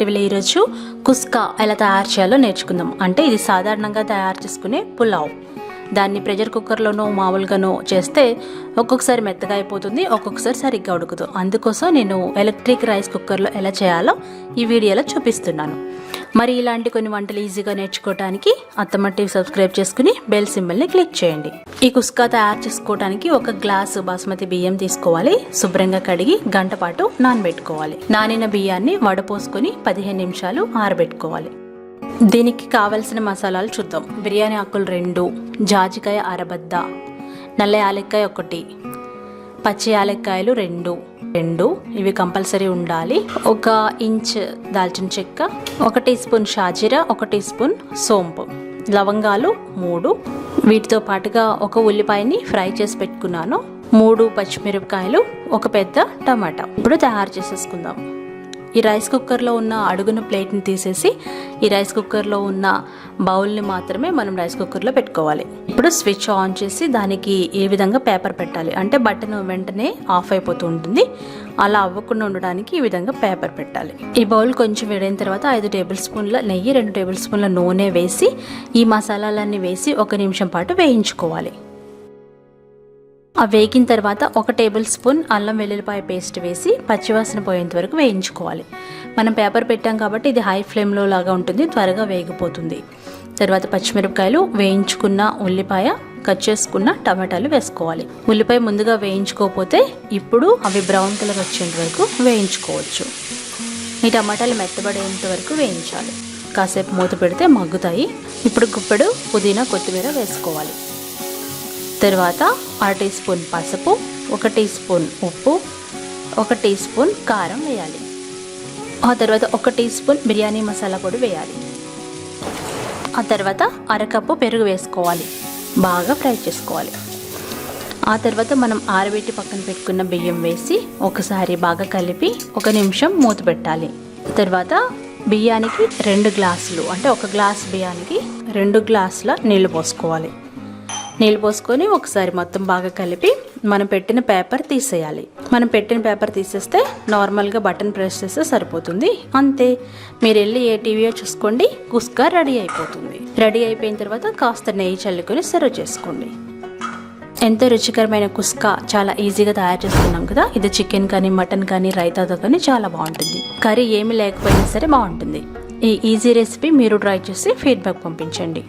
టీవీలో ఈరోజు కుస్కా ఎలా తయారు చేయాలో నేర్చుకుందాం. అంటే ఇది సాధారణంగా తయారు చేసుకునే పులావ్. దాన్ని ప్రెషర్ కుక్కర్లోనో మామూలుగానో చేస్తే ఒక్కొక్కసారి మెత్తగా అయిపోతుంది ఒక్కొక్కసారి సరిగ్గా ఉడుకుతుంది అందుకోసం నేను ఎలక్ట్రిక్ రైస్ కుక్కర్లో ఎలా చేయాలో ఈ వీడియోలో చూపిస్తున్నాను. మరి ఇలాంటి కొన్ని వంటలు ఈజీగా నేర్చుకోవడానికి అత్తమ్మ టీవీ సబ్స్క్రైబ్ చేసుకుని బెల్ సింబల్ని క్లిక్ చేయండి. ఈ కుస్కా తయారు చేసుకోవడానికి ఒక గ్లాసు బాస్మతి బియ్యం తీసుకోవాలి. శుభ్రంగా కడిగి గంట పాటు నానబెట్టుకోవాలి. నానిన బియ్యాన్ని వడపోసుకొని పదిహేను నిమిషాలు ఆరబెట్టుకోవాలి. దీనికి కావలసిన మసాలాలు చూద్దాం. బిర్యానీ ఆకులు రెండు జాజికాయ అరబద్ద నల్ల యాలక్కాయ ఒకటి పచ్చి యాలక్కాయలు రెండు. రెండు ఇవి కంపల్సరీ ఉండాలి. ఒక ఇంచ్ దాల్చిన చెక్క ఒక టీ స్పూన్ షాజీరా ఒక టీ స్పూన్ సోంపు. లవంగాలు మూడు. వీటితో పాటుగా ఒక ఉల్లిపాయని ఫ్రై చేసి పెట్టుకున్నాను. మూడు పచ్చిమిరపకాయలు ఒక పెద్ద టమాటా. ఇప్పుడు తయారు చేసేసుకుందాం. ఈ రైస్ కుక్కర్లో ఉన్న అడుగున ప్లేట్ని తీసేసి ఈ రైస్ కుక్కర్లో ఉన్న బౌల్ని మాత్రమే మనం రైస్ కుక్కర్లో పెట్టుకోవాలి. ఇప్పుడు స్విచ్ ఆన్ చేసి దానికి ఏ విధంగా పేపర్ పెట్టాలి? అంటే బటన్ వెంటనే ఆఫ్ అయిపోతూ ఉంటుంది. అలా అవ్వకుండా ఉండడానికి ఈ విధంగా పేపర్ పెట్టాలి. ఈ బౌల్ కొంచెం వేడైన తర్వాత ఐదు టేబుల్ స్పూన్ల నెయ్యి రెండు టేబుల్ స్పూన్ల నూనె వేసి ఈ మసాలాలన్నీ వేసి ఒక నిమిషం పాటు వేయించుకోవాలి. ఆ వేగిన తర్వాత ఒక టేబుల్ స్పూన్ అల్లం వెల్లుల్లిపాయ పేస్ట్ వేసి పచ్చివాసన పోయేంత వరకు వేయించుకోవాలి. మనం పేపర్ పెట్టాం కాబట్టి ఇది హై ఫ్లేమ్లో లాగా ఉంటుంది త్వరగా వేగిపోతుంది. తర్వాత పచ్చిమిరపకాయలు వేయించుకున్న ఉల్లిపాయ కట్ చేసుకున్న టమాటాలు వేసుకోవాలి. ఉల్లిపాయ ముందుగా వేయించుకోకపోతే ఇప్పుడు అవి బ్రౌన్ కలర్ వచ్చేంత వరకు వేయించుకోవచ్చు. ఈ టమాటాలు మెత్తబడేంత వరకు వేయించాలి. కాసేపు మూత పెడితే మగ్గుతాయి. ఇప్పుడు గుప్పెడు పుదీనా కొత్తిమీర వేసుకోవాలి. తర్వాత అర టీ స్పూన్ పసుపు ఒక టీ స్పూన్ ఉప్పు ఒక టీ స్పూన్ కారం వేయాలి. ఆ తర్వాత ఒక టీ స్పూన్ బిర్యానీ మసాలా పొడి వేయాలి. ఆ తర్వాత అరకప్పు పెరుగు వేసుకోవాలి. బాగా ఫ్రై చేసుకోవాలి. ఆ తర్వాత మనం ఆరబెట్టి పక్కన పెట్టుకున్న బియ్యం వేసి ఒకసారి బాగా కలిపి ఒక నిమిషం మూత పెట్టాలి. తర్వాత బియ్యానికి రెండు గ్లాసులు అంటే ఒక గ్లాస్ బియ్యానికి రెండు గ్లాసుల నీళ్ళు పోసుకోవాలి. నీళ్ళు పోసుకొని ఒకసారి మొత్తం బాగా కలిపి మనం పెట్టిన పేపర్ తీసేయాలి. మనం పెట్టిన పేపర్ తీసేస్తే నార్మల్గా బటన్ ప్రెస్ చేస్తే సరిపోతుంది. అంతే. మీరు వెళ్ళి ఏ టీవీయో చూసుకోండి కుస్కా రెడీ అయిపోతుంది. రెడీ అయిపోయిన తర్వాత కాస్త నెయ్యి చల్లుకొని సర్వ్ చేసుకోండి. ఎంతో రుచికరమైన కుస్కా చాలా ఈజీగా తయారు చేస్తున్నాం కదా. ఇది చికెన్ కానీ మటన్ కానీ రైతాతో కానీ చాలా బాగుంటుంది. కర్రీ ఏమి లేకపోయినా సరే బాగుంటుంది. ఈ ఈజీ రెసిపీ మీరు ట్రై చేసి ఫీడ్బ్యాక్ పంపించండి.